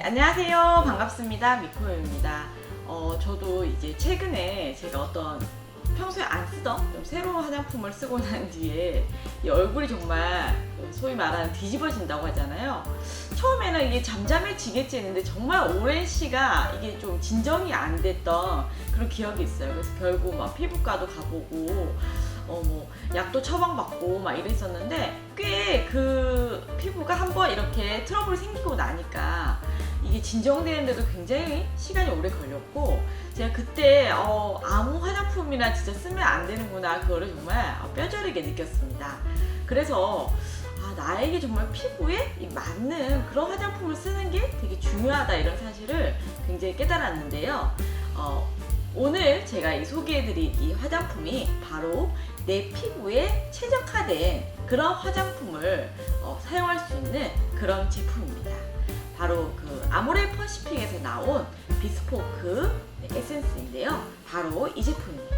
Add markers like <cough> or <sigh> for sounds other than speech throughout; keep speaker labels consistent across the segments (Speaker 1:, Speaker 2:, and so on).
Speaker 1: 네, 안녕하세요. 반갑습니다. 미코요입니다. 어, 저도 이제 최근에 제가 어떤 평소에 안 쓰던 좀 새로운 화장품을 쓰고 난 뒤에 이 얼굴이 정말 소위 말하는 뒤집어진다고 하잖아요. 처음에는 이게 잠잠해지겠지 했는데 정말 오랜 시가 이게 좀 진정이 안 됐던 그런 기억이 있어요. 그래서 결국 막 피부과도 가보고 어 뭐 약도 처방받고 막 이랬었는데 꽤 그 피부가 한번 이렇게 트러블이 생기고 나니까 이게 진정되는데도 굉장히 시간이 오래 걸렸고 제가 그때 어, 아무 화장품이나 진짜 쓰면 안 되는구나 그거를 정말 어, 뼈저리게 느꼈습니다. 그래서 아, 나에게 정말 피부에 이 맞는 그런 화장품을 쓰는 게 되게 중요하다 이런 사실을 굉장히 깨달았는데요. 어, 오늘 제가 이 소개해드릴 이 화장품이 바로 내 피부에 최적화된 그런 화장품을 어, 사용할 수 있는 그런 제품입니다. 바로 그 아모레 퍼시픽에서 나온 비스포크 네, 에센스인데요. 바로 이 제품입니다.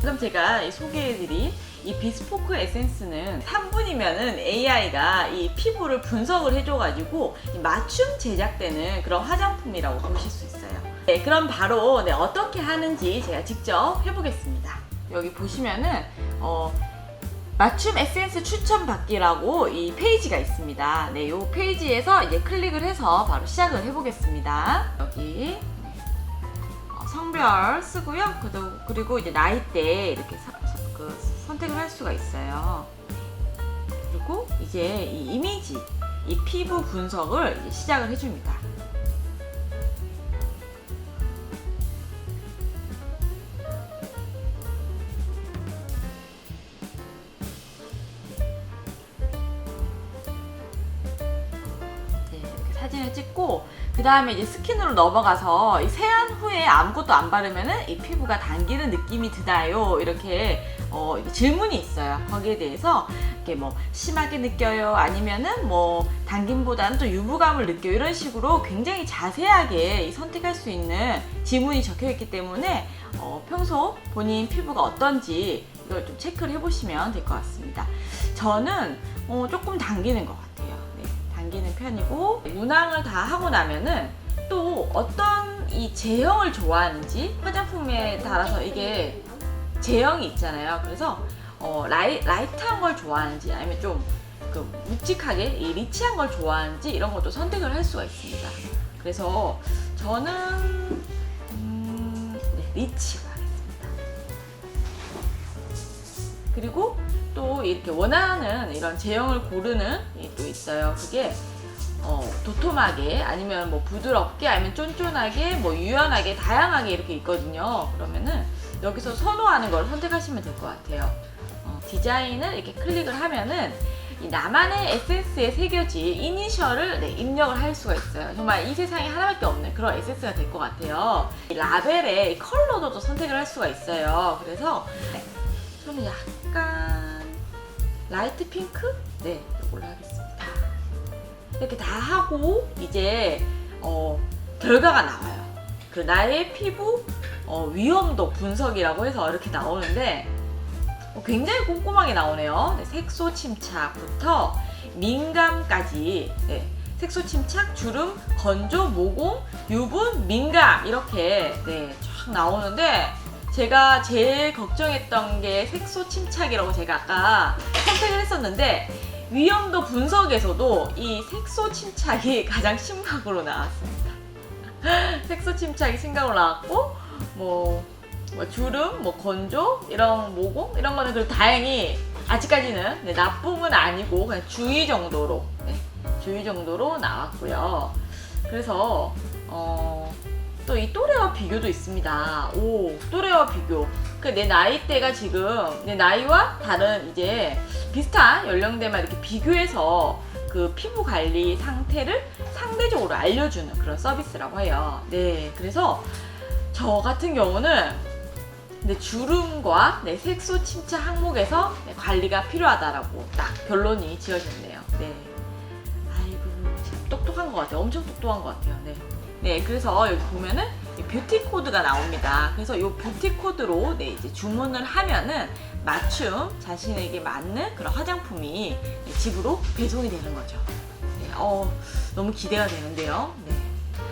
Speaker 1: 그럼 제가 이 소개해드린 이 비스포크 에센스는 3분이면은 AI가 이 피부를 분석을 해줘가지고 이 맞춤 제작되는 그런 화장품이라고 보실 수 있어요. 네, 그럼 바로 네, 어떻게 하는지 제가 직접 해보겠습니다. 여기 보시면은 어, 맞춤 에센스 추천 받기라고 이 페이지가 있습니다. 네, 이 페이지에서 이제 클릭을 해서 바로 시작을 해보겠습니다. 여기 어, 성별 쓰고요. 그리고, 이제 나이대 이렇게 그 선택을 할 수가 있어요. 그리고 이제 이 이미지, 이 피부 분석을 시작을 해줍니다. 찍고 그 다음에 이제 스킨으로 넘어가서 이 세안 후에 아무것도 안 바르면은 이 피부가 당기는 느낌이 드나요? 이렇게 어, 질문이 있어요. 거기에 대해서 이렇게 뭐 심하게 느껴요? 아니면은 뭐 당김보다는 또 유부감을 느껴요? 이런 식으로 굉장히 자세하게 이 선택할 수 있는 지문이 적혀 있기 때문에 어, 평소 본인 피부가 어떤지 이걸 좀 체크를 해보시면 될 것 같습니다. 저는 어, 조금 당기는 것 같아요. 네, 당기는 편이고 문항을 다 하고 나면은 또 어떤 이 제형을 좋아하는지 화장품에 따라서 이게 제형이 있잖아요. 그래서 어, 라이, 라이트한 걸 좋아하는지 아니면 좀 그 묵직하게 이 리치한 걸 좋아하는지 이런 것도 선택을 할 수가 있습니다. 그래서 저는 음, 네, 리치로 하겠습니다. 그리고 또 이렇게 원하는 이런 제형을 고르는 이또 있어요. 그게 어, 도톰하게 아니면 뭐 부드럽게 아니면 쫀쫀하게 뭐 유연하게 다양하게 이렇게 있거든요. 그러면은 여기서 선호하는 걸 선택하시면 될 것 같아요. 어, 디자인을 이렇게 클릭을 하면은 이 나만의 에센스에 새겨진 이니셜을 네, 입력을 할 수가 있어요. 정말 이 세상에 하나밖에 없는 그런 에센스가 될 것 같아요. 이 컬러도 또 선택을 할 수가 있어요. 그래서 네, 저는 약간 라이트 핑크? 네, 이걸로 하겠습니다. 이렇게 다 하고 이제 어, 결과가 나와요. 그 나의 피부 어, 위험도 분석이라고 해서 이렇게 나오는데 어, 굉장히 꼼꼼하게 나오네요. 네, 색소 침착부터 민감까지 네, 색소 침착, 주름, 건조, 모공, 유분, 민감 이렇게 네, 쫙 나오는데 제가 제일 걱정했던 게 색소 침착이라고 제가 아까 선택을 했었는데 위험도 분석에서도 이 색소 침착이 <laughs> 가장 심각으로 나왔습니다. <laughs> 색소 침착이 심각으로 나왔고 뭐, 뭐 주름, 뭐 건조 이런 모공 이런 거는 그래도 다행히 아직까지는 네, 나쁨은 아니고 그냥 주의 정도로 네, 주의 정도로 나왔고요. 그래서 어, 또 이 또래와 비교도 있습니다. 오, 또래와 비교. 그 내 나이대가 지금 내 나이와 다른 이제 비슷한 연령대만 이렇게 비교해서 그 피부 관리 상태를 상대적으로 알려주는 그런 서비스라고 해요. 네, 그래서 저 같은 경우는 네, 주름과 네, 색소 침착 항목에서 네, 관리가 필요하다라고 딱 결론이 지어졌네요. 네. 아이고, 참 똑똑한 것 같아요. 엄청 똑똑한 것 같아요. 네. 네, 그래서 여기 보면은 이 뷰티 코드가 나옵니다. 그래서 이 뷰티 코드로 네, 이제 주문을 하면은 맞춤 자신에게 맞는 그런 화장품이 네, 집으로 배송이 되는 거죠. 네, 어, 너무 기대가 되는데요. 네.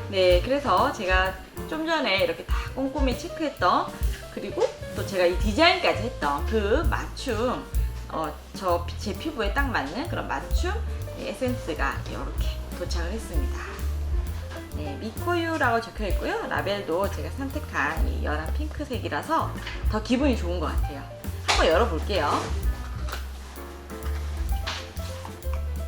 Speaker 1: 네, 그래서 제가 좀 전에 이렇게 다 꼼꼼히 체크했던 그리고 또 제가 이 디자인까지 했던 그 맞춤 어, 저 제 피부에 딱 맞는 그런 맞춤 에센스가 이렇게 도착을 했습니다. 네, 미코유라고 적혀 있고요. 라벨도 제가 선택한 이 연한 핑크색이라서 더 기분이 좋은 것 같아요. 한번 열어볼게요.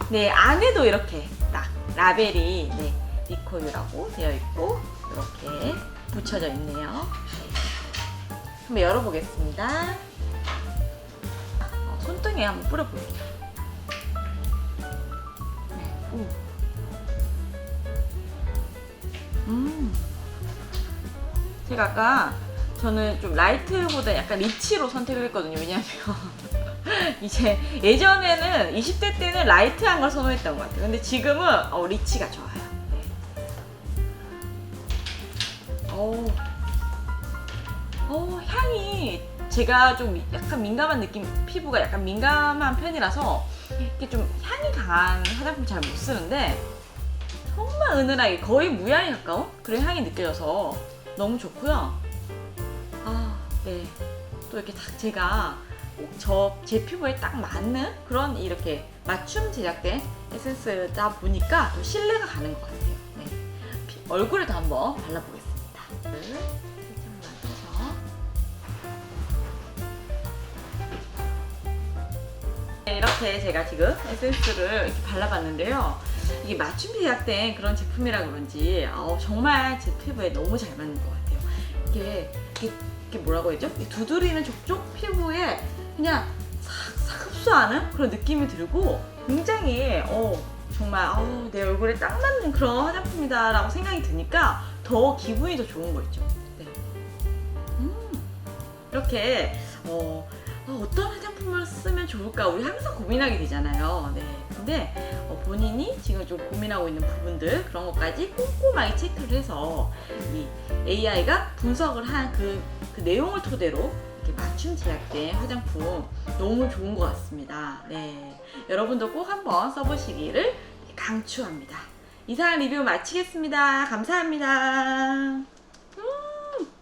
Speaker 1: 네, 안에도 이렇게 딱 라벨이 네, 미코유라고 되어 있고 이렇게 붙여져 있네요. 네. 한번 열어보겠습니다. 어, 손등에 한번 뿌려볼게요. 네, 제가 아까 저는 좀 라이트보다 약간 리치로 선택을 했거든요. 왜냐면 <laughs> 이제 예전에는 20대 때는 라이트한 걸 선호했던 것 같아요. 근데 지금은 어, 리치가 좋아요. 네. 오, 오, 향이 제가 좀 약간 민감한 느낌, 피부가 약간 민감한 편이라서 이렇게 좀 향이 강한 화장품 잘 못 쓰는데 정말 은은하게 거의 무향에 가까운 그런 향이 느껴져서 너무 좋고요. 아, 네. 또 이렇게 딱 제가 저 제 피부에 딱 맞는 그런 이렇게 맞춤 제작된 에센스다 보니까 또 신뢰가 가는 것 같아요. 네. 피- 얼굴에도 한번 발라보겠습니다. 네, 이렇게 제가 지금 에센스를 이렇게 발라봤는데요. 이게 맞춤 제작된 그런 제품이라 그런지 어, 정말 제 피부에 너무 잘 맞는 것 같아요. 이게, 이게, 이게 뭐라고? 이 두드리는 족족 피부에 그냥 싹싹 흡수하는 그런 느낌이 들고 굉장히 어, 정말 어, 내 얼굴에 딱 맞는 그런 화장품이다라고 생각이 드니까 더 기분이 더 좋은 거 있죠. 네. 음, 이렇게 어, 어, 떤 화장품을 쓰면 좋을까 우리 항상 고민하게 되잖아요. 네. 근데 어, 본인이 지금 좀 고민하고 있는 부분들 그런 것까지 꼼꼼하게 체크를 해서 이 AI가 분석을 한그 그 내용을 토대로 이렇게 맞춤 제작된 화장품 너무 좋은 것 같습니다. 네. 여러분도 꼭 한번 써보시기를 강추합니다. 이상 리뷰 마치겠습니다. 감사합니다.